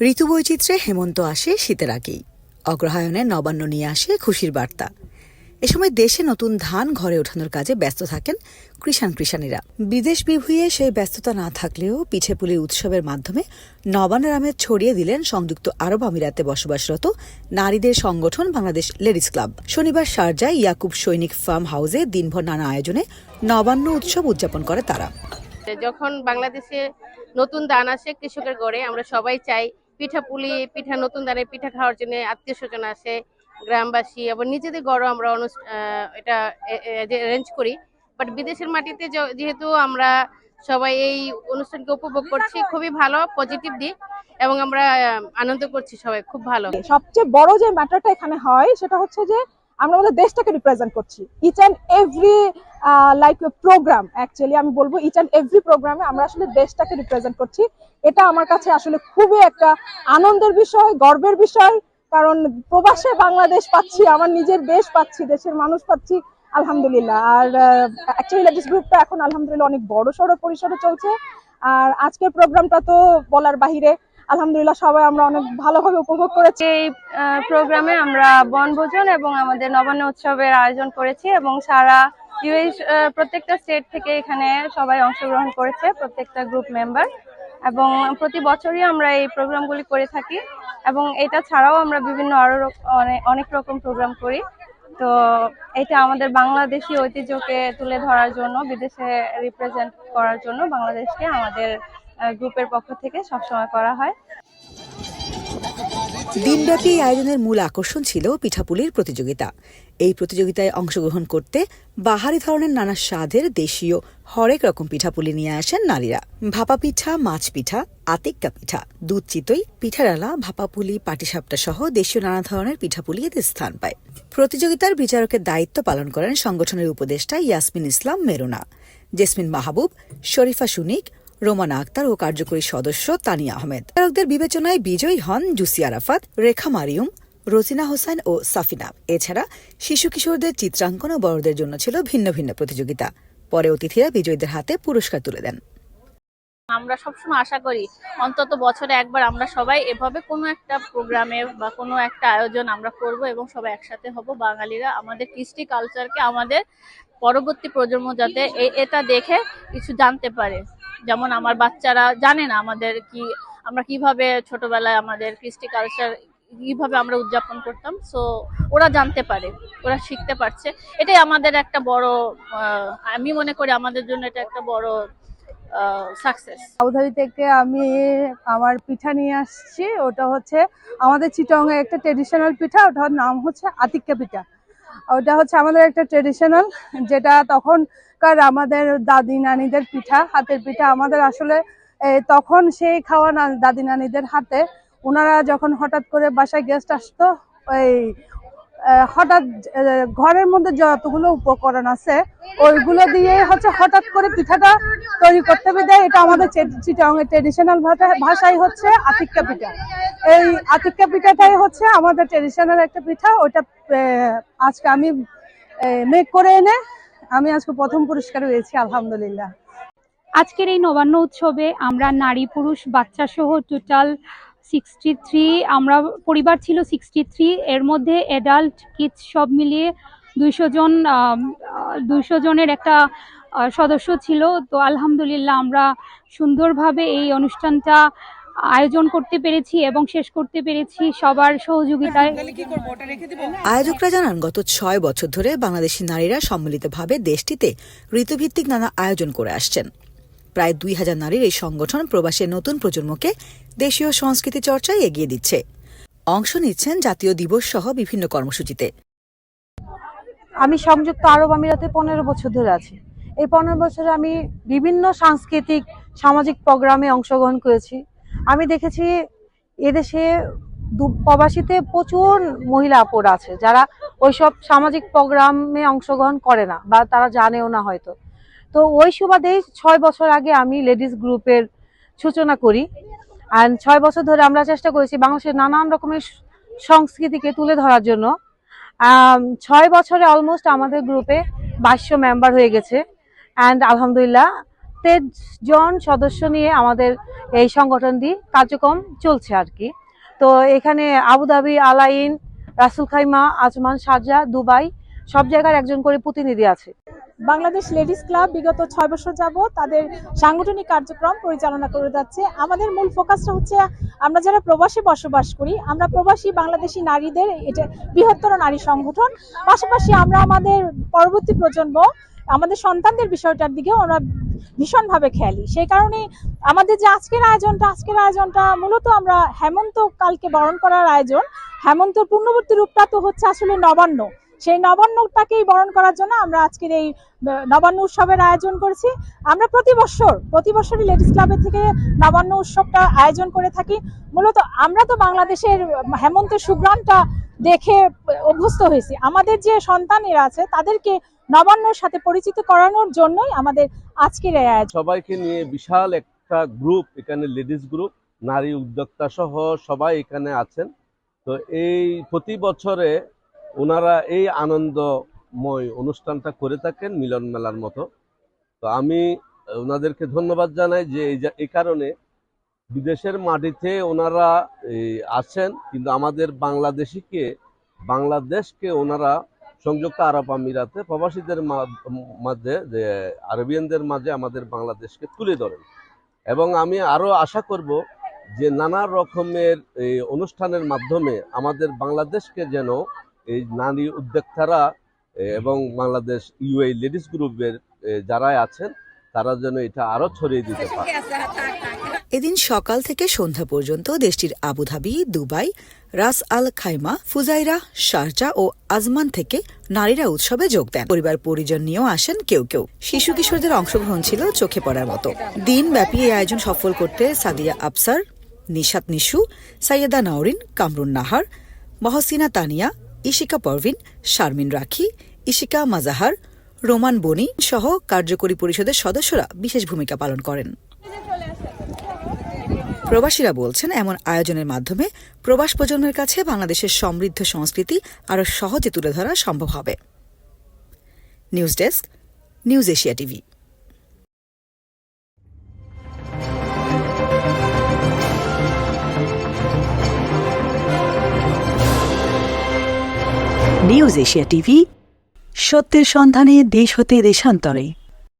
ঋতু বৈচিত্র্যে হেমন্ত আসে শীতের আগেই। অগ্রহায়ণে নবান্ন নিয়ে আসে খুশির বার্তা। এ সময় দেশে নতুন ধান ঘরে ওঠানোর কাজে ব্যস্ত থাকেন কৃষাণ কৃষাণীরা। বিদেশ বিভুঁইয়ে সেই ব্যস্ততা না থাকলেও পিঠেপুলি উৎসবের মাধ্যমে নবান্নের আমেজ ছড়িয়ে দিলেন সংযুক্ত আরব আমিরাতে বসবাসরত নারীদের সংগঠন বাংলাদেশ লেডিস ক্লাব। শনিবার শারজায় ইয়াকুব সৈনিক ফার্ম হাউসে দিনভর নানা আয়োজনে নবান্ন উৎসব উদযাপন করে তারা। যখন বাংলাদেশে নতুন দান আসে কৃষকের গড়ে আমরা সবাই চাই পিঠা পুলি, পিঠা, নতুন দানে পিঠা খাওয়ার জন্য আত্মীয় স্বজন আসে, গ্রামবাসী, আবার নিজেদের গড়ও আমরা এটা অ্যারেঞ্জ করি। বাট বিদেশের মাটিতে যেহেতু আমরা সবাই এই অনুষ্ঠানকে উপভোগ করছি, খুবই ভালো পজিটিভ দিক, এবং আমরা আনন্দ করছি সবাই, খুব ভালো। সবচেয়ে বড় যে ম্যাটারটা এখানে হয়, সেটা হচ্ছে যে আমরা আমাদের দেশটাকে রিপ্রেজেন্ট করছি। Each and every like program actually আমি বলব ইচ অ্যান্ড এভরি প্রোগ্রামে আমরা আসলে দেশটাকে রিপ্রেজেন্ট করছি। এটা আমার কাছে আসলে খুবই একটা আনন্দের বিষয়, গর্বের বিষয়। কারণ প্রবাসে বাংলাদেশ পাচ্ছি, আমার নিজের দেশ পাচ্ছি, দেশের মানুষ পাচ্ছি, আলহামদুলিল্লাহ। আর অ্যাকচুয়ালি লেডিস গ্রুপটা এখন আলহামদুলিল্লাহ অনেক বড় সড়ো পরিসরে চলছে। আর আজকের প্রোগ্রামটা তো বলার বাহিরে আলহামদুলিল্লাহ সবাই আমরা অনেক ভালোভাবে উপভোগ করেছি। এই প্রোগ্রামে আমরা বনভোজন এবং আমাদের নবান্ন উৎসবের আয়োজন করেছি এবং সারা ইউএস প্রত্যেকটা স্টেট থেকে এখানে সবাই অংশগ্রহণ করেছে, প্রত্যেকটা গ্রুপ মেম্বার এবং প্রতি বছরই আমরা এই প্রোগ্রামগুলি করে থাকি এবং এটা ছাড়াও আমরা বিভিন্ন আরও অনেক রকম প্রোগ্রাম করি। তো এটা আমাদের বাংলাদেশি ঐতিহ্যকে তুলে ধরার জন্য, বিদেশে রিপ্রেজেন্ট করার জন্য বাংলাদেশকে আমাদের গ্রুপের পক্ষ থেকে সবসময় করা হয়। দিনব্যাপী এই আয়োজনের মূল আকর্ষণ ছিল পিঠাপুলির প্রতিযোগিতা। এই প্রতিযোগিতায় অংশগ্রহণ করতে বাহারি ধরনের নানা স্বাদের দেশীয় হরেক রকম পিঠাপুলি নিয়ে আসেন নারীরা। ভাপা পিঠা, মাছ পিঠা, আতিক্কা পিঠা, দুধ চিতই, পিঠারালা ভাপাপুলি পাটিসাপটা সহ দেশীয় নানা ধরনের পিঠাপুলি এতে স্থান পায়। প্রতিযোগিতার বিচারকের দায়িত্ব পালন করেন সংগঠনের উপদেষ্টা ইয়াসমিন ইসলাম মেরুনা। জেসমিন মাহবুব, শরীফা সুনিক রোমানা আক্তার ও কার্যকরী সদস্য তানিয়া আহমেদ। বিচারকদের বিবেচনায় বিজয়ী হন জুসি আরাফাত, রেখা মারিয়ম, রোজিনা হোসেন ও সাফিনা। এছাড়া শিশু কিশোরদের চিত্রাঙ্কন ও বড়দের জন্য ছিল ভিন্ন ভিন্ন প্রতিযোগিতা। পরে অতিথিরা বিজয়ীদের হাতে পুরস্কার তুলে দেন। আমরা সবসময় আশা করি, অন্তত বছরে একবার আমরা সবাই এভাবে কোনো একটা প্রোগ্রামে বা কোনো একটা আয়োজন আমরা করব এবং সবাই একসাথে হব। বাঙালিরা আমাদের কৃষ্টি কালচারকে আমাদের পরবর্তী প্রজন্ম যাতে এটা দেখে কিছু জানতে পারে। যেমন আমার বাচ্চারা জানে না আমাদের কি, আমরা কীভাবে ছোটবেলায় আমাদের কৃষ্টি কালচার কীভাবে আমরা উদযাপন করতাম। সো ওরা জানতে পারে, ওরা শিখতে পারছে। এটাই আমাদের একটা বড় আমি মনে করি আমাদের জন্য এটা একটা বড় সাকসেস আবুধাবি থেকে আমি আমার পিঠা নিয়ে আসছি। ওটা হচ্ছে আমাদের চিটংয়ের একটা ট্রেডিশনাল পিঠা। ওটার নাম হচ্ছে আতিক্কা পিঠা। ওটা হচ্ছে আমাদের একটা ট্রেডিশনাল যেটা তখনকার আমাদের দাদি নানিদের পিঠা, হাতের পিঠা। আমাদের আসলে তখন সেই খাওয়া দাদি নানিদের হাতে। ওনারা যখন হঠাৎ করে বাসায় গেস্ট আসতো, ওই হঠাৎ ঘরের মধ্যে যতগুলো উপকরণ আছে, ওইগুলো দিয়ে হচ্ছে হঠাৎ করে পিঠাটা তৈরি করতে দেয় এটা আমাদের চিটাংয়ের ট্রেডিশনাল ভাষায় হচ্ছে আতিক্কা পিঠা। এই আতিক্কা পিঠাটাই হচ্ছে আমাদের ট্রেডিশনাল একটা পিঠা। ওটা আজকে আমি মেক করে এনে আমি আজকে প্রথম পুরস্কার পেয়েছি, আলহামদুলিল্লাহ। আজকের এই নবান্ন উৎসবে আমরা নারী পুরুষ বাচ্চা সহ টোটাল সিক্সটি থ্রি আমরা, পরিবার ছিল সিক্সটি থ্রি এর মধ্যে অ্যাডাল্ট কিডস সব মিলিয়ে দুইশো জন দুইশো জনের একটা সদস্য ছিল। তো আলহামদুলিল্লাহ আমরা সুন্দরভাবে এই অনুষ্ঠানটা আয়োজন করতে পেরেছি এবং শেষ করতে পেরেছি সবার সহযোগিতায়। আয়োজকরা জানান গত ছয় বছর ধরে বাংলাদেশি নারীরা সম্মিলিতভাবে দেশটিতে ঋতুভিত্তিক নানা আয়োজন করে আসছেন। প্রায় দুই হাজার নারীর এই সংগঠন প্রবাসের নতুন প্রজন্মকে দেশীয় সংস্কৃতি চর্চায় এগিয়ে দিচ্ছে। অংশ নিচ্ছেন জাতীয় দিবস সহ বিভিন্ন কর্মসূচিতে। আমি সংযুক্ত আরব আমিরাতে পনেরো বছর ধরে আছি। এই পনেরো বছরে আমি বিভিন্ন সাংস্কৃতিক সামাজিক প্রোগ্রামে অংশগ্রহণ করেছি। আমি দেখেছি এদেশে প্রবাসীতে প্রচুর মহিলা আপুরা আছে, যারা ওইসব সামাজিক প্রোগ্রামে অংশগ্রহণ করে না বা তারা জানেও না হয়তো। তো ওই সুবাদেই ছয় বছর আগে আমি লেডিস গ্রুপের সূচনা করি আর ছয় বছর ধরে আমরা চেষ্টা করেছি বাংলাদেশের নানান রকমের সংস্কৃতিকে তুলে ধরার জন্য। ছয় বছরে অলমোস্ট আমাদের গ্রুপে বাইশশো মেম্বার হয়ে গেছে অ্যান্ড আলহামদুলিল্লাহ জন সদস্য নিয়ে আমাদের এই সংগঠনটি কার্যক্রম চলছে আর কি। তো এখানে আবুধাবি আলাইন, রাসুল খাইমা, আজমান শারজা, দুবাই, সব জায়গার একজন করে প্রতিনিধি আছে। বাংলাদেশ লেডিস ক্লাব বিগত ছয় বছর যাব তাদের সাংগঠনিক কার্যক্রম পরিচালনা করে যাচ্ছে। আমাদের মূল ফোকাসটা হচ্ছে, আমরা যারা প্রবাসী বসবাস করি, আমরা প্রবাসী বাংলাদেশি নারীদের, এটা বৃহত্তর নারী সংগঠন। পাশাপাশি আমরা আমাদের পরবর্তী প্রজন্ম আমাদের সন্তানদের বিষয়টার দিকে আমরা ভীষণভাবে খেয়ালি। সেই কারণে আমাদের যে আজকের আয়োজনটা আজকের আয়োজনটা মূলত আমরা হেমন্ত কালকে বরণ করার আয়োজন। হেমন্তর পূর্ণবর্তী রূপটা তো হচ্ছে আসলে নবান্ন। সেই নবান্নটাকেই বরণ করার জন্য আমরা আজকের এই নবান্ন উৎসবের আয়োজন করেছি। আমরা প্রতি বছর, প্রতি বছরই লেডিস ক্লাবের থেকে নবান্ন উৎসবটা আয়োজন করে থাকি। মূলত আমরা তো বাংলাদেশের হেমন্তের সুগ্রামটা দেখে অভ্যস্ত হয়েছি। আমাদের যে সন্তানেরা আছে, তাদেরকে নবান্নর সাথে পরিচিত করানোর জন্যই আমাদের আজকের এই আয়োজন। সবাইকে নিয়ে বিশাল একটা গ্রুপ এখানে লেডিস গ্রুপ নারী উদ্যোক্তা সহ সবাই এখানে আছেন। তো এই প্রতি বছরে ওনারা এই আনন্দময় অনুষ্ঠানটা করে থাকেন মিলন মেলার মতো। তো আমি, ওনাদেরকে ধন্যবাদ জানাই যে এই কারণে বিদেশের মাটিতে ওনারা আছেন, কিন্তু আমাদের বাংলাদেশিকে, বাংলাদেশকে ওনারা সংযুক্ত আরব আমিরাতে, প্রবাসীদের মাঝে, যে আরবিয়ানদের মাঝে আমাদের বাংলাদেশকে তুলে ধরেন। এবং আমি আরও আশা করব যে নানা রকমের অনুষ্ঠানের মাধ্যমে আমাদের বাংলাদেশকে যেন এই নারী উদ্যোক্তারা এবং বাংলাদেশ ইউএই লেডিস গ্রুপের যারা আছেন, তারা যেন এটা আরও ছড়িয়ে দিতে পারে। এদিন সকাল থেকে সন্ধ্যা পর্যন্ত দেশটির Abu Dhabi, Dubai, Ras Al Khaimah, Fujairah, Sharjah ও আজমান থেকে নারীরা উৎসবে যোগ দেন। পরিবার পরিজন নিয়েও আসেন কেউ কেউ। শিশু কিশোরদের অংশগ্রহণ ছিল চোখে পড়ার মতো। দিনব্যাপী এই আয়োজন সফল করতে সাদিয়া আফসার, নিশাত নিশু, সাইয়েদা নাওরিন, কামরুন নাহার, মহসিনা তানিয়া ইশিকা পারভিন, শারমিন রাখি ইশিকা মাজাহার, রোমান বনি সহ কার্যকরী পরিষদের সদস্যরা বিশেষ ভূমিকা পালন করেন। প্রবাসীরা বলছেন, এমন আয়োজনের মাধ্যমে প্রবাস প্রজন্মের কাছে বাংলাদেশের সমৃদ্ধ সংস্কৃতি আরও সহজে তুলে ধরা সম্ভব হবে। News desk, news Asia TV. News Asia TV সত্যের সন্ধানে দেশ হতে দেশান্তরে।